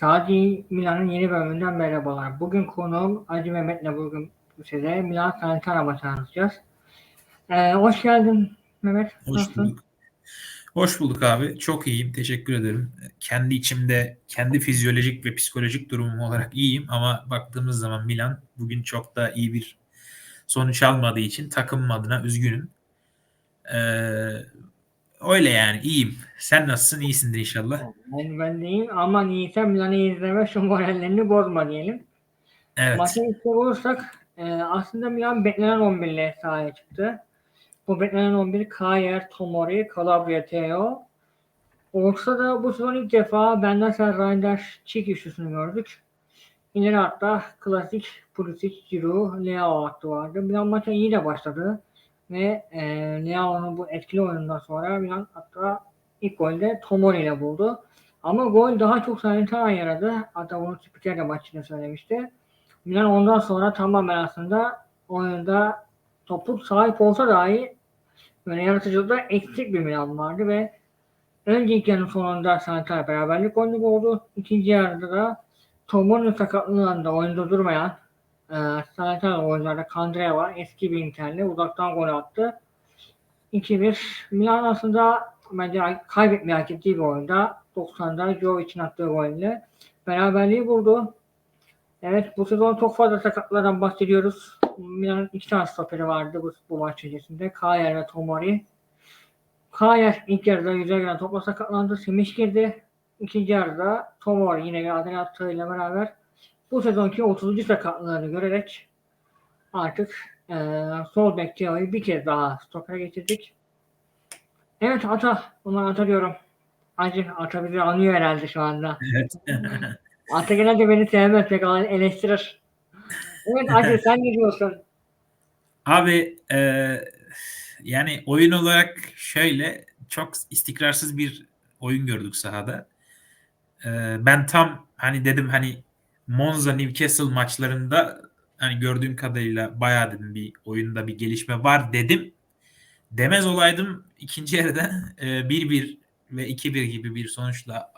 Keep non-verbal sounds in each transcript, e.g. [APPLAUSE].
Sadece Milan'ın yeni bölümünden merhabalar. Bugün konuğum Acı Mehmet'le bugün size Milan Salernitana maçı anlatacağız. Ee, hoş geldin Mehmet. Hoş Nasılsın? bulduk. Hoş bulduk abi. Çok iyiyim. Teşekkür ederim. Kendi içimde, kendi fizyolojik ve psikolojik durumum olarak iyiyim ama baktığımız zaman Milan bugün çok da iyi bir sonuç almadığı için takımım adına üzgünüm. Ee, öyle yani iyiyim. Sen nasılsın? İyisindir inşallah. Ben, ben de iyiyim ama niyeyse Milan'ı izleme şu morallerini bozma diyelim. Evet. Maça ilk olursak e, aslında Milan beklenen 11 ile sahaya çıktı. Bu beklenen 11 Kayer, Tomori, Calabria, Teo. Olsa da bu sezon ilk defa benden sen Reinders çift üçlüsünü gördük. İleri hatta klasik Pulisic, Giroud, Leao hattı vardı. Milan maça iyi de başladı. Ve e, Leao'nun bu etkili oyunundan sonra Milan hatta ilk golde Tomori ile buldu. Ama gol daha çok Salernitana yaradı. Hatta bunu spiker de maç içinde söylemişti. Milan ondan sonra tamamen aslında oyunda topu sahip olsa dahi böyle yaratıcılıkta eksik bir Milan vardı ve önce ilk yarının sonunda Salernitana beraberlik golünü buldu. İkinci yarıda da Tomor'un sakatlığında oyunda durmayan e, Salernitana oyuncularda Kandreva eski bir Inter'le uzaktan gol attı. 2-1. Milan aslında bence kaybetmeyi hak ettiği bir oyunda 90'da Joe için attığı golle beraberliği buldu. Evet bu sezon çok fazla sakatlardan bahsediyoruz. Milan'ın iki tane stoperi vardı bu, bu maç içerisinde. Kayer ve Tomori. Kayer ilk yarıda güzel gelen topla sakatlandı. Semih girdi. İkinci yarıda Tomori yine geldi attığıyla beraber bu sezonki 30. sakatlığını görerek artık e, sol bek bir kez daha stopere getirdik. Evet Ata, bunu Ata diyorum. Acı Ata bizi anlıyor herhalde şu anda. Evet. [LAUGHS] Ata genelde beni sevmez pek eleştirir. Evet Acı sen ne diyorsun? Abi e, yani oyun olarak şöyle çok istikrarsız bir oyun gördük sahada. E, ben tam hani dedim hani Monza Newcastle maçlarında hani gördüğüm kadarıyla bayağı dedim bir oyunda bir gelişme var dedim. Demez olaydım ikinci yarıda e, 1-1 ve 2-1 gibi bir sonuçla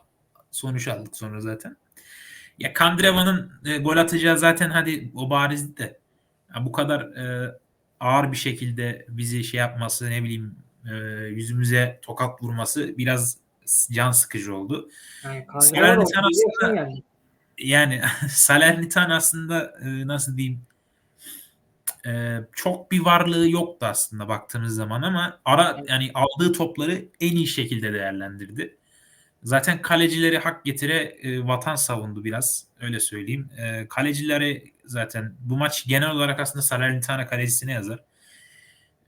sonuç aldık sonra zaten. Ya Kandreva'nın e, gol atacağı zaten hadi o barizdi de ya bu kadar e, ağır bir şekilde bizi şey yapması ne bileyim e, yüzümüze tokat vurması biraz can sıkıcı oldu. Yani Salernitana aslında yani [LAUGHS] Salernitana aslında e, nasıl diyeyim e, çok bir varlığı yoktu aslında baktığımız zaman ama ara yani aldığı topları en iyi şekilde değerlendirdi. Zaten kalecileri hak getire e, vatan savundu biraz öyle söyleyeyim. E, kalecileri zaten bu maç genel olarak aslında Salernitana kalecisine yazar.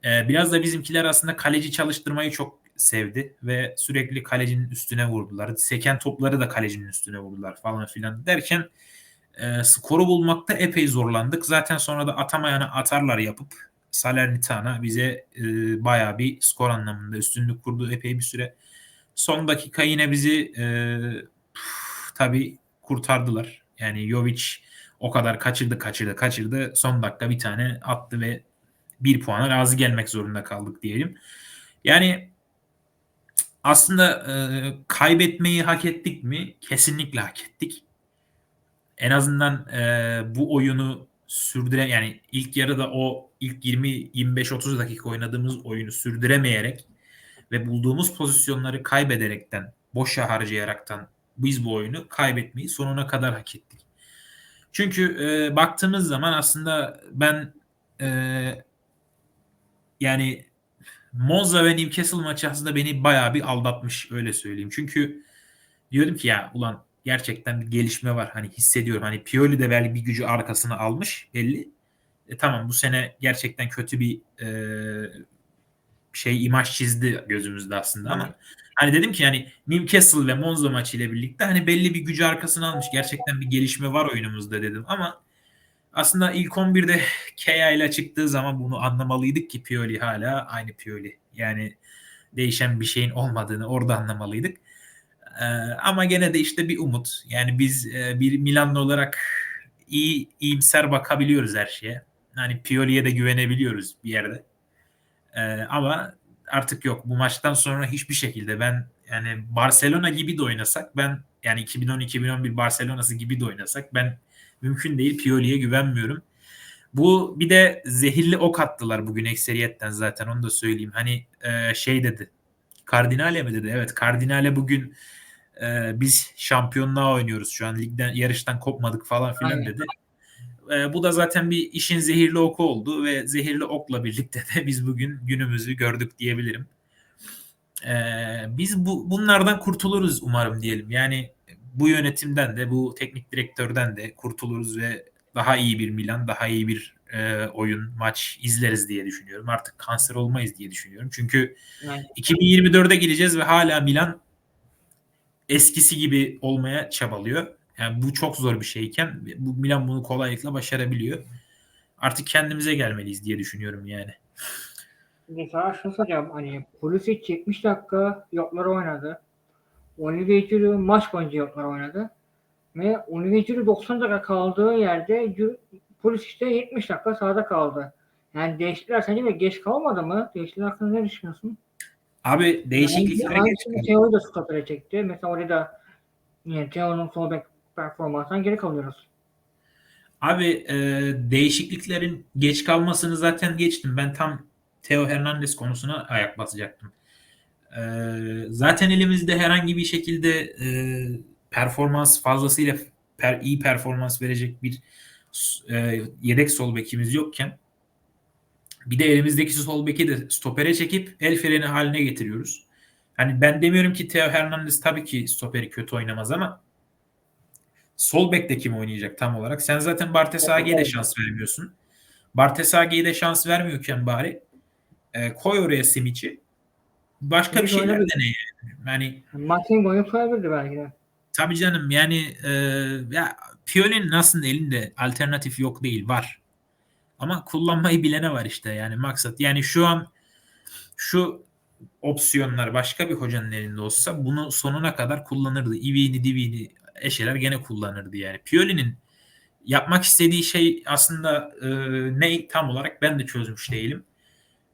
E, biraz da bizimkiler aslında kaleci çalıştırmayı çok sevdi ve sürekli kalecinin üstüne vurdular. Seken topları da kalecinin üstüne vurdular falan filan derken e, skoru bulmakta epey zorlandık. Zaten sonra da atamayana atarlar yapıp Salernitana bize e, bayağı bir skor anlamında üstünlük kurdu epey bir süre. Son dakika yine bizi e, tabii kurtardılar. Yani Jovic o kadar kaçırdı kaçırdı kaçırdı. Son dakika bir tane attı ve bir puana razı gelmek zorunda kaldık diyelim. Yani aslında e, kaybetmeyi hak ettik mi? Kesinlikle hak ettik. En azından e, bu oyunu sürdüre yani ilk yarıda o ilk 20 25 30 dakika oynadığımız oyunu sürdüremeyerek ve bulduğumuz pozisyonları kaybederekten, boşa harcayaraktan biz bu oyunu kaybetmeyi sonuna kadar hak ettik. Çünkü e, baktığımız zaman aslında ben e, yani Monza ve Newcastle maçı aslında beni bayağı bir aldatmış öyle söyleyeyim. Çünkü diyordum ki ya ulan gerçekten bir gelişme var. Hani hissediyorum. Hani Pioli de belki bir gücü arkasına almış belli. E, tamam bu sene gerçekten kötü bir e, şey imaj çizdi gözümüzde aslında ama hani dedim ki yani Newcastle ve Monza maçı ile birlikte hani belli bir gücü arkasına almış. Gerçekten bir gelişme var oyunumuzda dedim ama aslında ilk 11'de Kea ile çıktığı zaman bunu anlamalıydık ki Pioli hala aynı Pioli. Yani değişen bir şeyin olmadığını orada anlamalıydık. Ee, ama gene de işte bir umut. Yani biz e, bir Milanlı olarak iyi iyimser bakabiliyoruz her şeye. Hani Pioli'ye de güvenebiliyoruz bir yerde. Ee, ama artık yok. Bu maçtan sonra hiçbir şekilde ben yani Barcelona gibi de oynasak ben yani 2010-2011 Barcelona'sı gibi de oynasak ben mümkün değil Pioli'ye güvenmiyorum. Bu bir de zehirli ok attılar bugün ekseriyetten zaten onu da söyleyeyim. Hani e, şey dedi. Kardinale mi dedi? Evet Kardinale bugün e, biz şampiyonluğa oynuyoruz şu an ligden yarıştan kopmadık falan filan Aynen. dedi. E, bu da zaten bir işin zehirli oku oldu ve zehirli okla birlikte de biz bugün günümüzü gördük diyebilirim. E, biz bu bunlardan kurtuluruz umarım diyelim. Yani bu yönetimden de bu teknik direktörden de kurtuluruz ve daha iyi bir Milan, daha iyi bir e, oyun, maç izleriz diye düşünüyorum. Artık kanser olmayız diye düşünüyorum. Çünkü Yani 2024'e gireceğiz ve hala Milan eskisi gibi olmaya çabalıyor. Yani bu çok zor bir şeyken bu Milan bunu kolaylıkla başarabiliyor. Artık kendimize gelmeliyiz diye düşünüyorum yani. mesela şunu soracağım hani Pulisic 70 dakika yokları oynadı. Olivier Giroud maç boyunca yoklar oynadı. Ve Olivier Giroud 90 dakika kaldığı yerde Pulisic de 70 dakika sahada kaldı. Yani değişiklikler sence de geç kalmadı mı? Değişiklikler hakkında ne düşünüyorsun? Abi değişikliklere Yani geç aynısını Teo'yu da stopere çekti. Mesela orada da yani Teo'nun sol bek performansından geri kalıyoruz. Abi e, değişikliklerin geç kalmasını zaten geçtim. Ben tam Theo Hernandez konusuna ayak basacaktım. E, zaten elimizde herhangi bir şekilde e, performans fazlasıyla per, iyi performans verecek bir e, yedek sol bekimiz yokken bir de elimizdeki sol beki de stopere çekip el freni haline getiriyoruz. Hani ben demiyorum ki Theo Hernandez tabii ki stoperi kötü oynamaz ama sol bekte kim oynayacak tam olarak? Sen zaten Bartes Age'ye de şans vermiyorsun. Bartes Age'ye de şans vermiyorken bari e, koy oraya Simic'i. Başka bir şeyler oynabilir. dene yani. Yani Maçın boyu koyabilirdi belki de. tabii canım yani e, ya Pioli'nin aslında elinde alternatif yok değil var. Ama kullanmayı bilene var işte yani maksat. Yani şu an şu opsiyonlar başka bir hocanın elinde olsa bunu sonuna kadar kullanırdı. İvi'ni divini eşeler gene kullanırdı yani. Pioli'nin yapmak istediği şey aslında e, ne tam olarak ben de çözmüş değilim.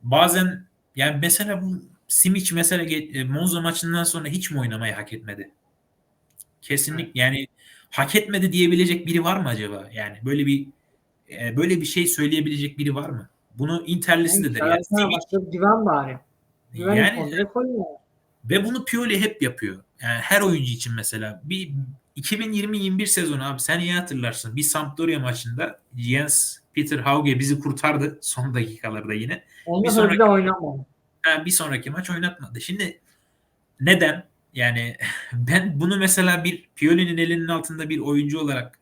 Bazen yani mesela bu Simic mesela e, Monza maçından sonra hiç mi oynamayı hak etmedi? Kesinlikle yani hak etmedi diyebilecek biri var mı acaba? Yani böyle bir e, böyle bir şey söyleyebilecek biri var mı? Bunu Interlisi de der. Yani Simic, divan bari. Divan yani yani, ve bunu Pioli hep yapıyor. Yani her oyuncu için mesela bir 2020-21 sezonu abi sen iyi hatırlarsın. Bir Sampdoria maçında Jens Peter Hauge bizi kurtardı son dakikalarda yine. Ondan Bir sonra bir sonraki- oynamadı. Ha, bir sonraki maç oynatmadı. Şimdi neden? Yani [LAUGHS] ben bunu mesela bir Pioli'nin elinin altında bir oyuncu olarak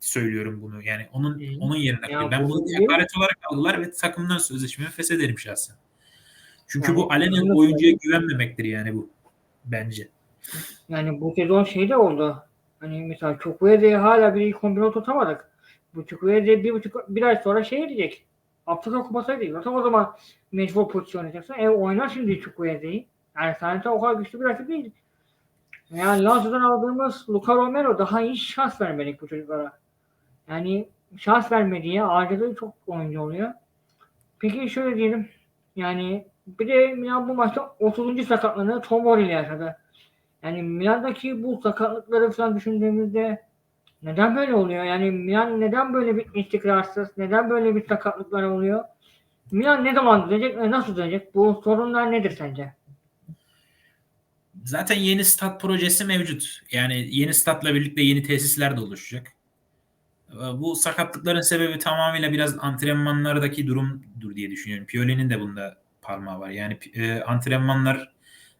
söylüyorum bunu. Yani onun Hı. onun yerine. Ya ben bu bunu hakaret olarak algılar ve takımdan sözleşmemi feshederim şahsen. Çünkü Yani bu alenen oyuncuya güvenmemektir yani bu bence. Yani bu sezon şey de oldu. Hani mesela Çukwueze'yi hala bir ilk 11'e tutamadık. Bu Çukwueze bir buçuk bir ay sonra şey edecek. Kupası edecek. Zaten o zaman mecbur pozisyon oynayacaksın. E oynar şimdi Çukwueze'yi. Yani Saneta o kadar güçlü bir rakip değil. Yani Lazio'dan aldığımız Luka Romero daha iyi şans vermedik bu çocuklara. Yani şans vermediği harcadığı çok oyuncu oluyor. Peki şöyle diyelim. Yani bir de Milan bu maçta 30. sakatlığını Tomori ile yaşadı. Yani Milan'daki bu sakatlıkları falan düşündüğümüzde neden böyle oluyor? Yani Milan neden böyle bir istikrarsız, neden böyle bir sakatlıklar oluyor? Milan ne zaman düzelecek ve nasıl düzelecek? Bu sorunlar nedir sence? Zaten yeni stat projesi mevcut. Yani yeni statla birlikte yeni tesisler de oluşacak. Ee, Bu sakatlıkların sebebi tamamıyla biraz antrenmanlardaki durumdur diye düşünüyorum. Pioli'nin de bunda parmağı var. Yani e, antrenmanlar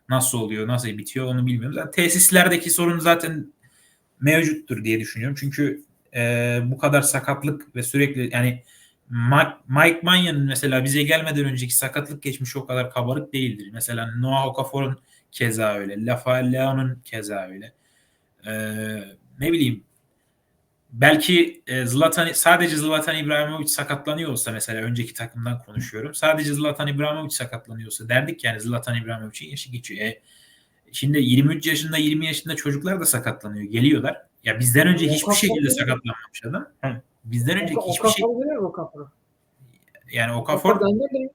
nasıl oluyor, nasıl bitiyor onu bilmiyorum. Zaten tesislerdeki sorun zaten mevcuttur diye düşünüyorum. Çünkü e, bu kadar sakatlık ve sürekli yani Mike Manya'nın mesela bize gelmeden önceki sakatlık geçmişi o kadar kabarık değildir. Mesela Noah Okafor'un keza öyle. Rafael Leao'nun keza öyle. Ee, ne bileyim belki e, Zlatan sadece Zlatan İbrahimovic sakatlanıyor olsa mesela önceki takımdan konuşuyorum. Sadece Zlatan İbrahimovic sakatlanıyorsa derdik yani Zlatan İbrahimovic'in yaşı geçiyor. E, şimdi 23 yaşında 20 yaşında çocuklar da sakatlanıyor. Geliyorlar. Ya bizden önce hiçbir Okafor şekilde sakatlanmamış adam. Hı. Bizden önce Oka- hiçbir şey Okafor yani Okafor Okafor benden benim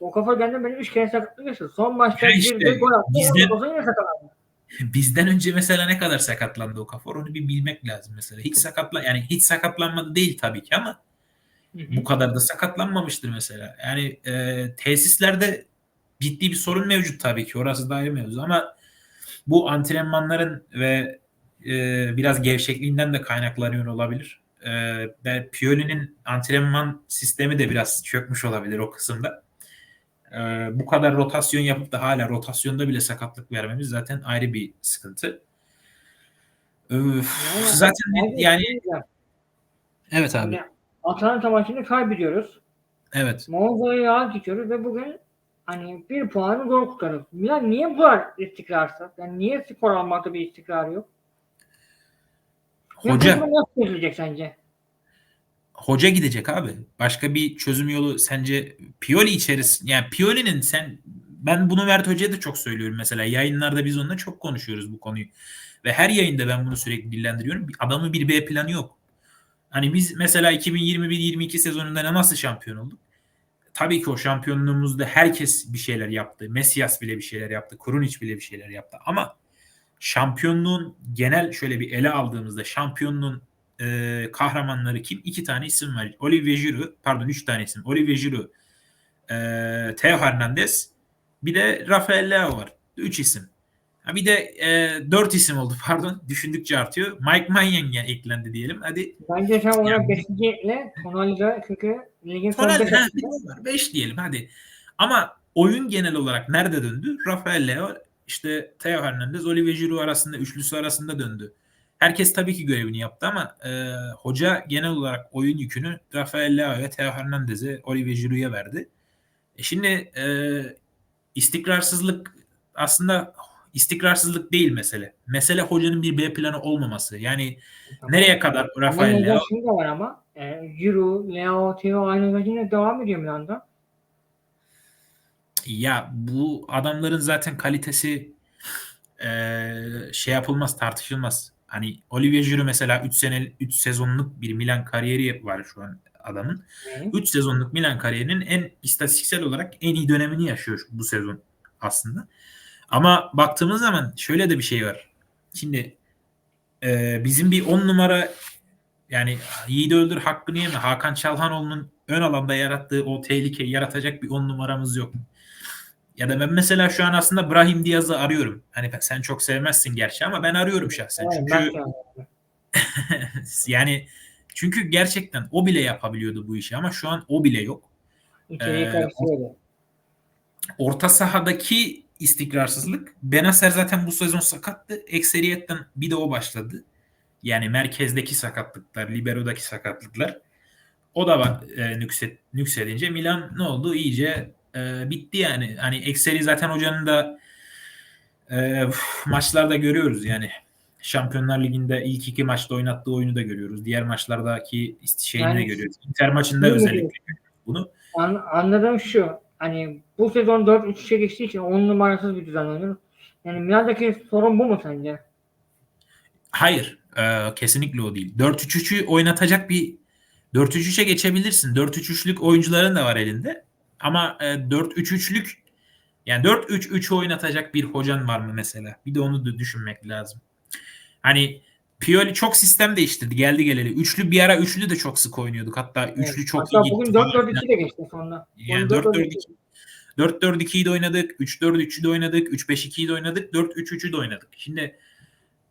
Okafor benden benim 3 kere sakatlık yaşadı. Son maçta işte, girdi, gol attı. bizden- [LAUGHS] bizden önce mesela ne kadar sakatlandı o kafor onu bir bilmek lazım mesela. Hiç sakatla yani hiç sakatlanmadı değil tabii ki ama Hı hı. bu kadar da sakatlanmamıştır mesela. Yani e, tesislerde ciddi bir sorun mevcut tabii ki. Orası da ayrı mevzu ama bu antrenmanların ve e, biraz gevşekliğinden de kaynaklanıyor olabilir. E, ve Pioli'nin antrenman sistemi de biraz çökmüş olabilir o kısımda. E, bu kadar rotasyon yapıp da hala rotasyonda bile sakatlık vermemiz zaten ayrı bir sıkıntı. Öf, Yani- zaten yani evet abi. Yani Atalanta maçını kaybediyoruz. Evet. Monza'ya yağ geçiyoruz ve bugün hani bir puanı zor kurtarıyoruz. Milan niye bu kadar istikrarsız? Yani niye skor almakta bir istikrar yok? Hoca nasıl çözülecek sence? hoca gidecek abi. Başka bir çözüm yolu sence Pioli içerisinde yani Pioli'nin sen ben bunu Mert Hoca'ya da çok söylüyorum mesela yayınlarda biz onunla çok konuşuyoruz bu konuyu. Ve her yayında ben bunu sürekli dillendiriyorum. Adamın bir B planı yok. Hani biz mesela 2021-22 sezonunda nasıl şampiyon olduk? Tabii ki o şampiyonluğumuzda herkes bir şeyler yaptı. Messias bile bir şeyler yaptı. Krunic bile bir şeyler yaptı. Ama şampiyonluğun genel şöyle bir ele aldığımızda şampiyonluğun e, kahramanları kim? İki tane isim var. Olivier Giroud, pardon üç tane isim. Olivier Giroud, e, Theo Hernandez, bir de Rafael Leao var. Üç isim. Ha bir de e, dört isim oldu pardon. Düşündükçe artıyor. Mike Maignan eklendi diyelim. Hadi Bence sen ona Yani- 5. ile Tonali'de çünkü ligin son Tonali beş ha, bir de var. Beş diyelim hadi. Ama oyun genel olarak nerede döndü? Rafael Leo, işte Theo Hernandez, Olivier Giroud arasında, üçlüsü arasında döndü. Herkes tabii ki görevini yaptı ama e, hoca genel olarak oyun yükünü Rafael Leo'ya, Theo Hernandez'e, Olivier Giroud'a verdi. E şimdi e, istikrarsızlık aslında istikrarsızlık değil mesele. Mesele hocanın bir B planı olmaması. Yani nereye kadar Rafael Leo de var ama. E, Giroud, Leo, Theo aynı gacıyla devam ediyor Milan'da. Ya bu adamların zaten kalitesi eee, şey yapılmaz, tartışılmaz. Hani Olivier Giroud mesela 3 sene 3 sezonluk bir Milan kariyeri var şu an adamın. Evet. 3 sezonluk Milan kariyerinin en istatistiksel olarak en iyi dönemini yaşıyor bu sezon aslında. Ama baktığımız zaman şöyle de bir şey var. Şimdi eee, bizim bir 10 numara yani Yiğit Öldür hakkını yeme. Hakan Çalhanoğlu'nun ön alanda yarattığı o tehlikeyi yaratacak bir 10 numaramız yok. Ya da ben mesela şu an aslında Brahim Diaz'ı arıyorum. Hani sen çok sevmezsin gerçi ama ben arıyorum şahsen. Evet, Çünkü [LAUGHS] yani çünkü gerçekten o bile yapabiliyordu bu işi ama şu an o bile yok. İçeriği Ee. Orta sahadaki istikrarsızlık. Benacer zaten bu sezon sakattı. Ekseriyetten bir de o başladı. Yani merkezdeki sakatlıklar, liberodaki sakatlıklar. O da e, nükset, nüksedince Milan ne oldu? İyice e, bitti yani. Hani ekseri zaten hocanın da e, maçlarda görüyoruz yani. Şampiyonlar Ligi'nde ilk iki maçta oynattığı oyunu da görüyoruz. Diğer maçlardaki şeyini de görüyoruz. Inter maçında özellikle görüyoruz bunu. An, anladığım şu. Hani bu sezon 4-3'e geçtiği için 10 numarasız bir düzen oynuyor. Yani Milan'daki sorun bu mu sence? Hayır. e, kesinlikle o değil. 4-3-3'ü oynatacak bir 4-3-3'e geçebilirsin. 4-3-3'lük oyuncuların da var elinde. Ama e, 4-3-3'lük yani 4-3-3'ü oynatacak bir hocan var mı mesela? Bir de onu da düşünmek lazım. Hani Pioli çok sistem değiştirdi. Geldi geleli. Üçlü bir ara üçlü de çok sık oynuyorduk. Hatta üçlü Evet. çok Hatta iyi bugün gitti. 4-4-2 de geçti sonra. Yani Bugün 4-4-2 4-4-2'yi de oynadık. 3-4-3'ü de oynadık. 3-5-2'yi de oynadık. 4-3-3'ü de oynadık. Şimdi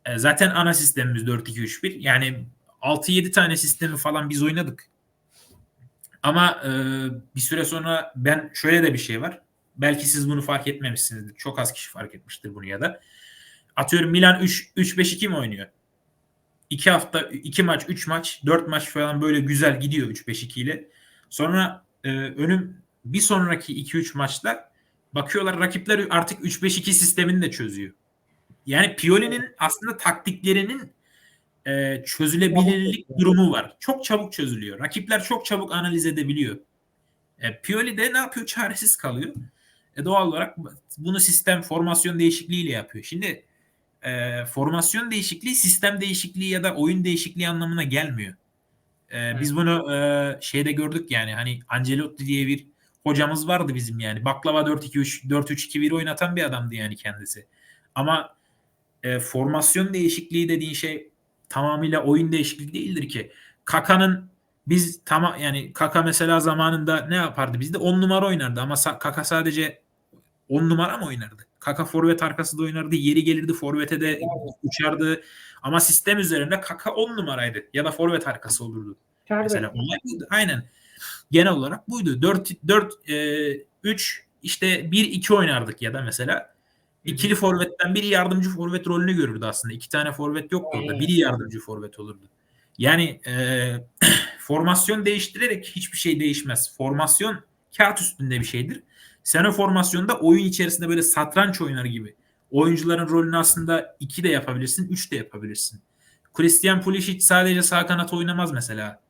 e, zaten ana sistemimiz 4-2-3-1. Yani 6-7 tane sistemi falan biz oynadık. Ama e, bir süre sonra ben şöyle de bir şey var. Belki siz bunu fark etmemişsinizdir. Çok az kişi fark etmiştir bunu ya da. Atıyorum Milan 3 3-5-2 mi oynuyor? 2 hafta 2 maç, 3 maç, 4 maç falan böyle güzel gidiyor 3-5-2 ile. Sonra e, önüm bir sonraki 2-3 maçta bakıyorlar rakipler artık 3-5-2 sistemini de çözüyor. Yani Pioli'nin aslında taktiklerinin e, çözülebilirlik durumu var. Çok çabuk çözülüyor. Rakipler çok çabuk analiz edebiliyor. E, Pioli de ne yapıyor? Çaresiz kalıyor. E, doğal olarak bunu sistem formasyon değişikliğiyle yapıyor. Şimdi e, formasyon değişikliği sistem değişikliği ya da oyun değişikliği anlamına gelmiyor. E, biz bunu e, şeyde gördük yani hani Ancelotti diye bir hocamız vardı bizim yani. Baklava 4-2-3 4-3-2-1 oynatan bir adamdı yani kendisi. Ama e, formasyon değişikliği dediğin şey tamamıyla oyun değişikliği değildir ki. Kaka'nın biz tamam yani Kaka mesela zamanında ne yapardı? Bizde 10 numara oynardı ama Kaka sadece 10 numara mı oynardı? Kaka forvet arkası da oynardı. Yeri gelirdi forvete de uçardı. Ama sistem üzerinde Kaka 10 numaraydı. Ya da forvet arkası olurdu. Serbest. Mesela olay buydu. Aynen. Genel olarak buydu. 4 4 e, 3 işte 1 2 oynardık ya da mesela ikili forvetten biri yardımcı forvet rolünü görürdü aslında. İki tane forvet yoktu orada. Biri yardımcı forvet olurdu. Yani e, [CLEARS THROAT] formasyon değiştirerek hiçbir şey değişmez. Formasyon kağıt üstünde bir şeydir. Sen o formasyonda oyun içerisinde böyle satranç oynar gibi. Oyuncuların rolünü aslında iki de yapabilirsin, üç de yapabilirsin. Christian Pulisic sadece sağ kanat oynamaz mesela.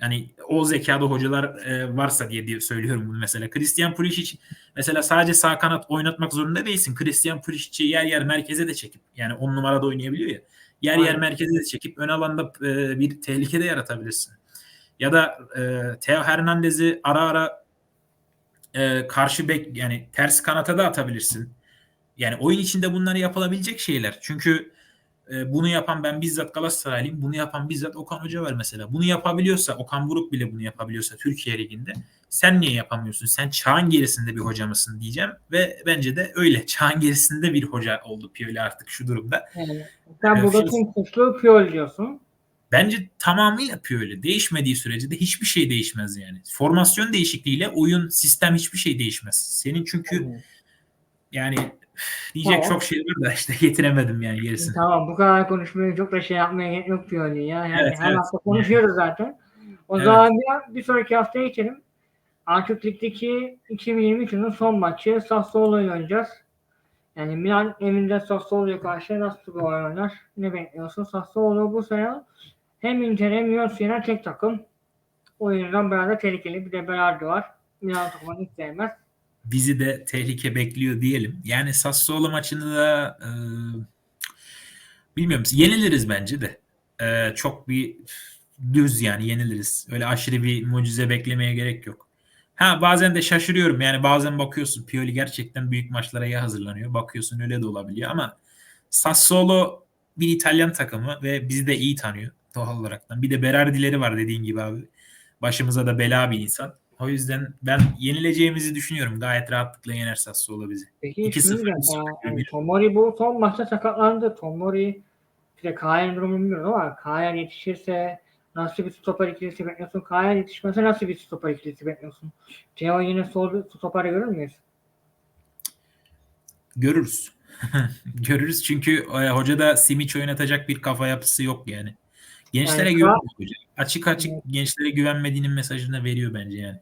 Yani o zekada hocalar e, varsa diye, diye söylüyorum bunu mesela. Christian Pulisic mesela sadece sağ kanat oynatmak zorunda değilsin. Christian Pulisic'i yer yer merkeze de çekip yani on numarada oynayabiliyor ya. Yer yer Aynen. merkeze de çekip ön alanda e, bir tehlike de yaratabilirsin. Ya da e, Theo Hernandez'i ara ara e, karşı bek yani ters kanata da atabilirsin. Yani oyun içinde bunları yapılabilecek şeyler. Çünkü e, bunu yapan ben bizzat Galatasaraylıyım. Bunu yapan bizzat Okan Hoca var mesela. Bunu yapabiliyorsa Okan Buruk bile bunu yapabiliyorsa Türkiye Ligi'nde sen niye yapamıyorsun? Sen çağın gerisinde bir hoca mısın diyeceğim ve bence de öyle. Çağın gerisinde bir hoca oldu Pioli artık şu durumda. Yani sen Evet, burada Fils- tüm suçlu Piol diyorsun. Bence tamamıyla Pioli. Değişmediği sürece de hiçbir şey değişmez yani. Formasyon değişikliğiyle oyun, sistem hiçbir şey değişmez. Senin çünkü yani diyecek Tamam. çok şey var da işte getiremedim yani gerisini. Tamam bu kadar konuşmaya çok da şey yapmaya gerek yok Pioli ya. Yani Evet, her evet. hafta konuşuyoruz zaten. O Evet. zaman bir, bir sonraki haftaya geçelim. Artık ligdeki 2023 yılının son maçı Sassuolo'yu oynayacağız. Yani Milan evinde Sassuolo'ya karşı nasıl bir oyun oynar? Ne bekliyorsun? Sassuolo bu sene hem Inter hem Juventus'un tek takım. O yüzden biraz da tehlikeli. Bir de Berardi var. Milan takımını hiç sevmez. bizi de tehlike bekliyor diyelim. Yani Sassuolo maçını da e, bilmiyorum yeniliriz bence de. E, çok bir düz yani yeniliriz. Öyle aşırı bir mucize beklemeye gerek yok. Ha bazen de şaşırıyorum. Yani bazen bakıyorsun Pioli gerçekten büyük maçlara ya hazırlanıyor. Bakıyorsun öyle de olabiliyor ama Sassuolo bir İtalyan takımı ve bizi de iyi tanıyor doğal olaraktan. Bir de Berardi'leri var dediğin gibi abi. Başımıza da bela bir insan. O yüzden ben yenileceğimizi düşünüyorum. Gayet rahatlıkla yener Sassuolo bizi. Peki 2-0 şimdi de bir yani, bir. Tomori bu son maçta sakatlandı. Tomori işte Kayan durumunu bilmiyorum ama Kayan yetişirse nasıl bir stoper ikilisi bekliyorsun? Kayan yetişmezse nasıl bir stoper ikilisi bekliyorsun? Theo yine sol stoper görür müyüz? Görürüz. [LAUGHS] Görürüz çünkü e, hoca da Simic oynatacak bir kafa yapısı yok yani. Gençlere Yani güvenmiyor Kral- hoca. Açık açık Evet. gençlere güvenmediğinin mesajını veriyor bence yani.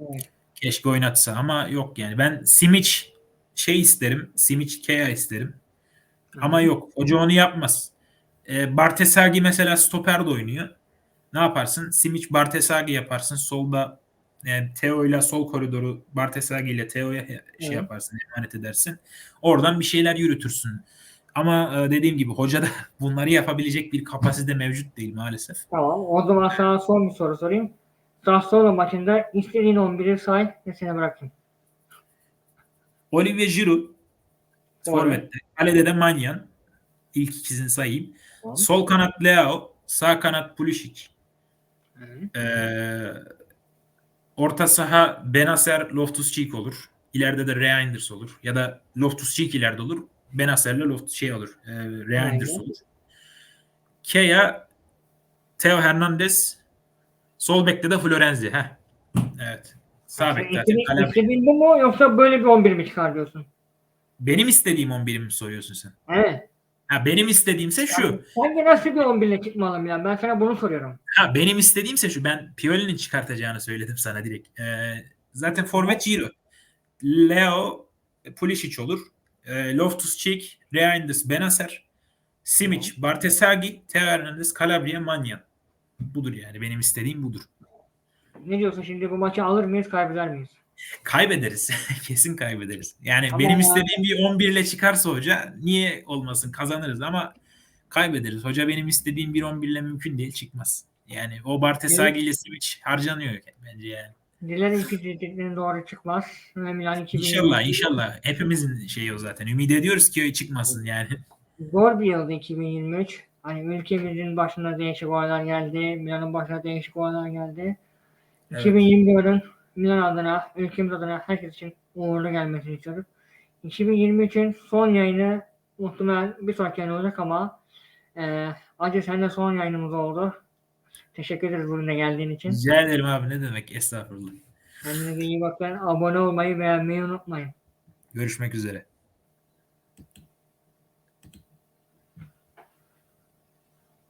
Evet. Keşke oynatsa ama yok yani. Ben Simic şey isterim. Simic Kea isterim. Ama yok. Hoca onu yapmaz. E, Bartesagi mesela stoper de oynuyor. Ne yaparsın? Simic Bartesagi yaparsın. Solda e, Theo ile sol koridoru Bartesagi ile Theo'ya şey Evet. yaparsın, emanet edersin. Oradan bir şeyler yürütürsün. Ama e, dediğim gibi hocada [LAUGHS] bunları yapabilecek bir kapasite mevcut değil maalesef. Tamam. O zaman sana son bir soru sorayım. Sassuolo maçında istediğin 11'i say ve seni bırakayım. Olivier Giroud forvette. Kalede de Manyan. İlk ikisini sayayım. Tamam. Sol kanat Leao, sağ kanat Pulisic. Ee, orta saha Benacer Loftus-Cheek olur. İleride de Reinders olur. Ya da Loftus-Cheek ileride olur. Benacer'le Loftus şey olur. E, Reinders olur. Kea Theo Hernandez sol bekte de Florenzi. Heh. Evet. Sağ bek zaten. İstediğin- Calabria. istediğin bu mu yoksa böyle bir 11 mi çıkar diyorsun? Benim istediğim 11'i mi soruyorsun sen? Evet. Ha benim istediğimse şu. Yani sence nasıl bir 11 ile çıkmalı Milan? Ben sana bunu soruyorum. Ha benim istediğimse şu. Ben Pioli'nin çıkartacağını söyledim sana direkt. Ee, zaten forvet Giro. Leo Pulisic olur. Ee, Loftus-Cheek, Reinders, Benacer, Simic, Bartesagi, Theo Hernandez, Calabria, Manyan. Budur yani. Benim istediğim budur. Ne diyorsun şimdi bu maçı alır mıyız kaybeder miyiz? Kaybederiz. [LAUGHS] Kesin kaybederiz. Yani Ama benim istediğim bir 11 ile çıkarsa hoca niye olmasın kazanırız ama kaybederiz. Hoca benim istediğim bir 11 ile mümkün değil çıkmaz. Yani o Bartesagi ile Simic harcanıyor bence yani. Dilerim ki dediklerin doğru çıkmaz. Ve Milan 2000 İnşallah inşallah. Hepimizin şeyi o zaten. Ümit ediyoruz ki çıkmasın yani. Zor bir yıldı 2023. Hani ülkemizin başına değişik olaylar geldi. Milan'ın başına değişik olaylar geldi. Evet. 2024'ün Milan adına, ülkemiz adına herkes için uğurlu gelmesini istiyoruz. 2023'ün son yayını muhtemelen bir sonraki yayın olacak ama e, Acı sen de son yayınımız oldu. Teşekkür ederiz buraya geldiğin için. Rica ederim abi ne demek estağfurullah. Kendinize iyi bakın. Abone olmayı, beğenmeyi unutmayın. Görüşmek üzere.